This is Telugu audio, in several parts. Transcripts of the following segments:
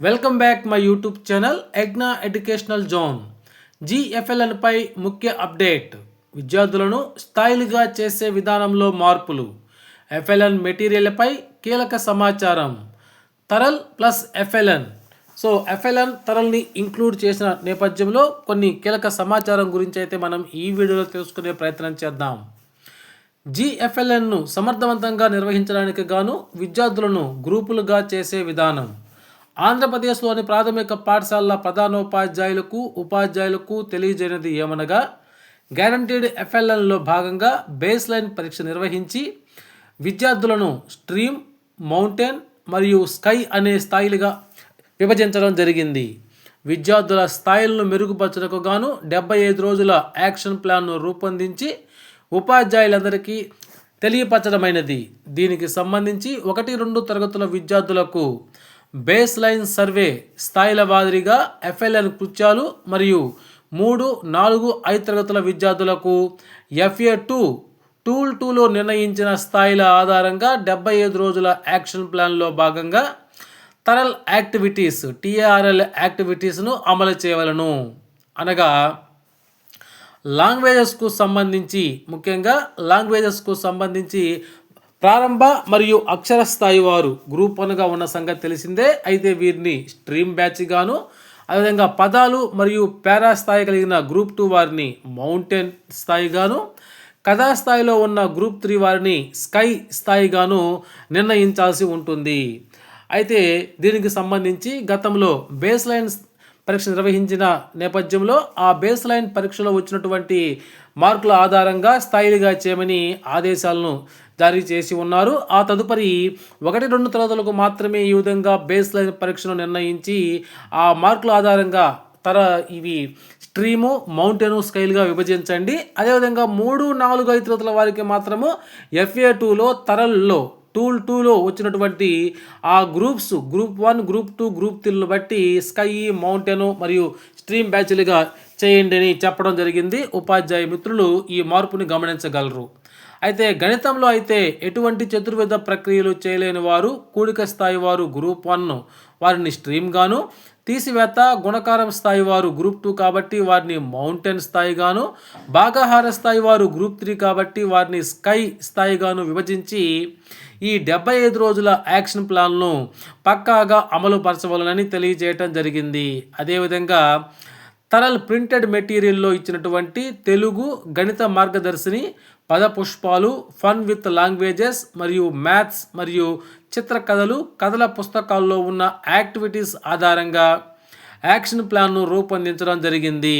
Welcome back my YouTube channel ఎగ్నా educational zone జిఎఫ్ఎల్ఎన్పై ముఖ్య అప్డేట్ విద్యార్థులను స్థాయిలుగా చేసే విధానంలో మార్పులు. ఎఫ్ఎల్ఎన్ మెటీరియల్పై కీలక సమాచారం. TaRL plus FLN so FLN తరల్ని include చేసిన నేపథ్యంలో కొన్ని కీలక సమాచారం గురించి అయితే మనం ఈ వీడియోలో తెలుసుకునే ప్రయత్నం చేద్దాం. జిఎఫ్ఎల్ఎన్ను సమర్థవంతంగా నిర్వహించడానికి గాను విద్యార్థులను గ్రూపులుగా చేసే విధానం. ఆంధ్రప్రదేశ్లోని ప్రాథమిక పాఠశాలల ప్రధానోపాధ్యాయులకు ఉపాధ్యాయులకు తెలియజేయనిది ఏమనగా గ్యారంటీడ్ ఎఫ్ఎల్ఎన్లో భాగంగా బేస్ లైన్ పరీక్ష నిర్వహించి విద్యార్థులను స్ట్రీమ్ మౌంటైన్ మరియు స్కై అనే స్థాయిలుగా విభజించడం జరిగింది. విద్యార్థుల స్థాయిలను మెరుగుపరచడకు గాను డెబ్బై ఐదు రోజుల యాక్షన్ ప్లాన్ను రూపొందించి ఉపాధ్యాయులందరికీ తెలియపరచడమైనది. దీనికి సంబంధించి ఒకటి రెండు తరగతుల విద్యార్థులకు బేస్ లైన్ సర్వే స్థాయిల మాదిరిగా ఎఫ్ఎల్ఎన్ కృత్యాలు మరియు మూడు నాలుగు ఐదు తరగతుల విద్యార్థులకు ఎఫ్ఏ టూ టూల్ టూలో నిర్ణయించిన స్థాయిల ఆధారంగా డెబ్బై ఐదు రోజుల యాక్షన్ ప్లాన్లో భాగంగా తరల్ యాక్టివిటీస్ టీఆర్ఎల్ యాక్టివిటీస్ను అమలు చేయవలను. అనగా లాంగ్వేజెస్కు సంబంధించి ముఖ్యంగా లాంగ్వేజెస్కు సంబంధించి ప్రారంభ మరియు అక్షర స్థాయి వారు గ్రూప్ వన్గా ఉన్న సంగతి తెలిసిందే. అయితే వీరిని స్ట్రీమ్ బ్యాచ్గాను అదేవిధంగా పదాలు మరియు పారా స్థాయి కలిగిన గ్రూప్ టూ వారిని మౌంటైన్ స్థాయిగాను కథా స్థాయిలో ఉన్న గ్రూప్ త్రీ వారిని స్కై స్థాయిగాను నిర్ణయించాల్సి ఉంటుంది. అయితే దీనికి సంబంధించి గతంలో బేస్ లైన్ పరీక్ష నిర్వహించిన నేపథ్యంలో ఆ బేస్ లైన్ పరీక్షలో వచ్చినటువంటి మార్కుల ఆధారంగా స్థాయిలుగా చేయమని ఆదేశాలను జారీ చేసి ఉన్నారు. ఆ తదుపరి ఒకటి రెండు తరగతులకు మాత్రమే ఈ విధంగా బేస్ లైన్ పరీక్షను నిర్ణయించి ఆ మార్కుల ఆధారంగా తర ఇవి స్ట్రీము మౌంటైను స్కైల్గా విభజించండి. అదేవిధంగా మూడు నాలుగు ఐదు తరగతుల వారికి మాత్రము ఎఫ్ఏ టూలో తరల్లో టూల్ టూలో వచ్చినటువంటి ఆ groups group one group two group త్రీలను బట్టి స్కై మౌంటైన్ మరియు స్ట్రీమ్ బ్యాచ్లుగా చేయండి అని చెప్పడం జరిగింది. ఉపాధ్యాయ మిత్రులు ఈ మార్పుని గమనించగలరు. అయితే గణితంలో అయితే ఎటువంటి చతుర్విధ ప్రక్రియలు చేయలేని వారు కూడిక స్థాయి వారు గ్రూప్ వన్ వారిని స్ట్రీమ్గాను తీసివేత గుణకారం స్థాయి వారు గ్రూప్ టూ కాబట్టి వారిని మౌంటైన్ స్థాయిగాను భాగాహార స్థాయి వారు గ్రూప్ త్రీ కాబట్టి వారిని స్కై స్థాయిగాను విభజించి ఈ డెబ్బై ఐదు రోజుల యాక్షన్ ప్లాన్ను పక్కాగా అమలుపరచవలనని తెలియజేయటం జరిగింది. అదేవిధంగా తరల్ ప్రింటెడ్ మెటీరియల్లో ఇచ్చినటువంటి తెలుగు గణిత మార్గదర్శిని పదపుష్పాలు ఫన్ విత్ లాంగ్వేజెస్ మరియు మ్యాథ్స్ మరియు చిత్రకథలు కథల పుస్తకాల్లో ఉన్న యాక్టివిటీస్ ఆధారంగా యాక్షన్ ప్లాన్ను రూపొందించడం జరిగింది.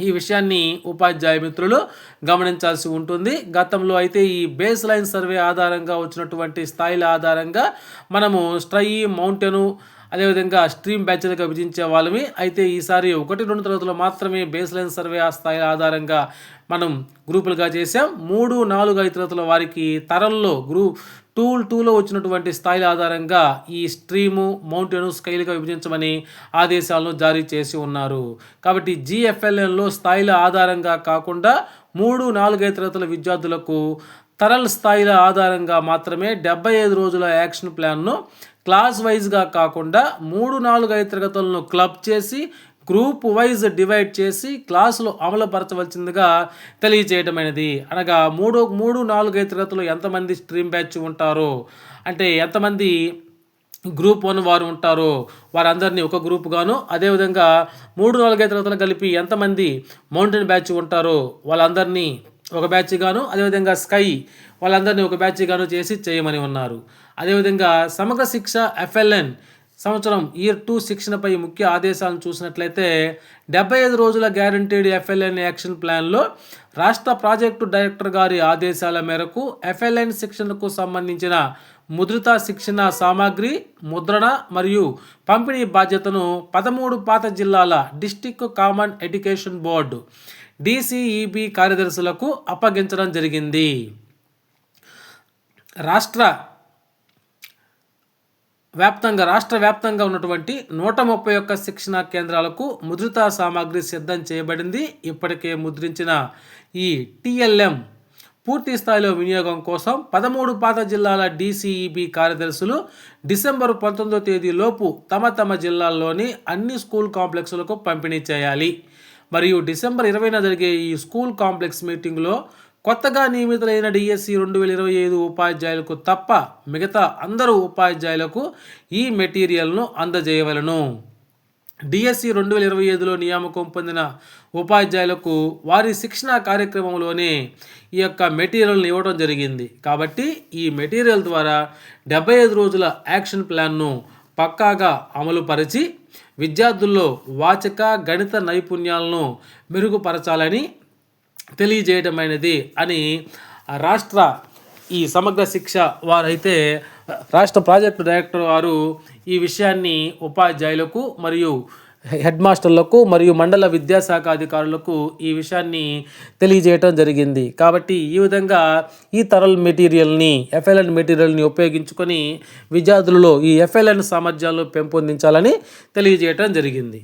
ఈ విషయాన్ని ఉపాధ్యాయ మిత్రులు గమనించాల్సి ఉంటుంది. గతంలో అయితే ఈ బేస్ లైన్ సర్వే ఆధారంగా వచ్చినటువంటి స్థాయిల ఆధారంగా మనము స్ట్రై మౌంటెను అదేవిధంగా స్ట్రీమ్ బ్యాచ్లుగా విభజించే వాళ్ళమి. అయితే ఈసారి ఒకటి రెండు తరగతులు మాత్రమే బేస్ లైన్ సర్వే ఆ స్థాయి ఆధారంగా మనం గ్రూపులుగా చేసాం మూడు నాలుగు ఐదు తరగతుల వారికి తరంలో గ్రూప్ టూల్ టూలో వచ్చినటువంటి స్థాయిల ఆధారంగా ఈ స్ట్రీము మౌంటైన్ స్కైలుగా విభజించమని ఆదేశాలను జారీ చేసి ఉన్నారు. కాబట్టి జిఎఫ్ఎల్ఎన్లో స్థాయిల ఆధారంగా కాకుండా మూడు నాలుగైదు తరగతుల విద్యార్థులకు తరల్ స్థాయిల ఆధారంగా మాత్రమే డెబ్బై ఐదు రోజుల యాక్షన్ ప్లాన్ను క్లాస్ వైజ్గా కాకుండా మూడు నాలుగు ఐదు తరగతులను క్లబ్ చేసి గ్రూప్ వైజ్ డివైడ్ చేసి క్లాసులు అమలుపరచవలసిందిగా తెలియజేయటమైనది. అనగా మూడు మూడు నాలుగు ఐదు తరగతులు ఎంతమంది స్ట్రీమ్ బ్యాచ్ ఉంటారో? అంటే ఎంతమంది గ్రూప్ వన్ వారు ఉంటారో? వారందరినీ ఒక గ్రూప్గాను అదేవిధంగా మూడు నాలుగైదు తరగతులు కలిపి ఎంతమంది మౌంటైన్ బ్యాచ్ ఉంటారో? వాళ్ళందరినీ ఒక బ్యాచ్ గాను అదేవిధంగా స్కై వాళ్ళందరినీ ఒక బ్యాచ్ గాను చేసి చేయమని ఉన్నారు. అదేవిధంగా సమగ్ర శిక్ష ఎఫ్ఎల్ఎన్ సంవత్సరం ఇయర్ టూ శిక్షణపై ముఖ్య ఆదేశాలను చూసినట్లయితే డెబ్బై ఐదు రోజుల గ్యారంటీడ్ ఎఫ్ఎల్ఎన్ యాక్షన్ ప్లాన్లో రాష్ట్ర ప్రాజెక్టు డైరెక్టర్ గారి ఆదేశాల మేరకు ఎఫ్ఎల్ఎన్ శిక్షణకు సంబంధించిన ముద్రిత శిక్షణ సామాగ్రి ముద్రణ మరియు పంపిణీ బాధ్యతను పదమూడు పాత జిల్లాల district common education board DCEB కార్యదర్శులకు అప్పగించడం జరిగింది. రాష్ట్ర వ్యాప్తంగా రాష్ట్ర వ్యాప్తంగా ఉన్నటువంటి నూట ముప్పై ఒక్క శిక్షణ కేంద్రాలకు ముద్రిత సామాగ్రి సిద్ధం చేయబడింది. ఇప్పటికే ముద్రించిన ఈ టిఎల్ఎం పూర్తి స్థాయిలో వినియోగం కోసం పదమూడు పాత జిల్లాల డీసీఈబీ కార్యదర్శులు డిసెంబర్ పంతొమ్మిదో తేదీలోపు తమ తమ జిల్లాల్లోని అన్ని స్కూల్ కాంప్లెక్స్లకు పంపిణీ చేయాలి. మరియు డిసెంబర్ ఇరవైన జరిగే ఈ స్కూల్ కాంప్లెక్స్ మీటింగ్లో కొత్తగా నియమితులైన డిఎస్సి రెండు వేల ఇరవై ఐదు ఉపాధ్యాయులకు తప్ప మిగతా అందరూ ఉపాధ్యాయులకు ఈ మెటీరియల్ను అందజేయవలను. డిఎస్సి రెండు వేల ఇరవై ఐదులో నియామకం పొందిన ఉపాధ్యాయులకు వారి శిక్షణ కార్యక్రమంలోనే ఈ యొక్క మెటీరియల్ని ఇవ్వడం జరిగింది. కాబట్టి ఈ మెటీరియల్ ద్వారా డెబ్బై ఐదు రోజుల యాక్షన్ ప్లాన్ను పక్కాగా అమలుపరిచి విద్యార్థుల్లో వాచక గణిత నైపుణ్యాలను మెరుగుపరచాలని తెలియజేయడమైనది అని రాష్ట్ర ఈ సమగ్ర శిక్ష వారైతే రాష్ట్ర ప్రాజెక్టు డైరెక్టర్ వారు ఈ విషయాన్ని ఉపాధ్యాయులకు మరియు హెడ్ మాస్టర్లకు మరియు మండల విద్యాశాఖ అధికారులకు ఈ విషయాన్ని తెలియజేయటం జరిగింది. కాబట్టి ఈ విధంగా ఈ తరల్ మెటీరియల్ని ఎఫ్ఎల్ఎన్ మెటీరియల్ని ఉపయోగించుకొని విద్యార్థులలో ఈ ఎఫ్ఎల్ఎన్ సామర్థ్యాలు పెంపొందించాలని తెలియజేయటం జరిగింది.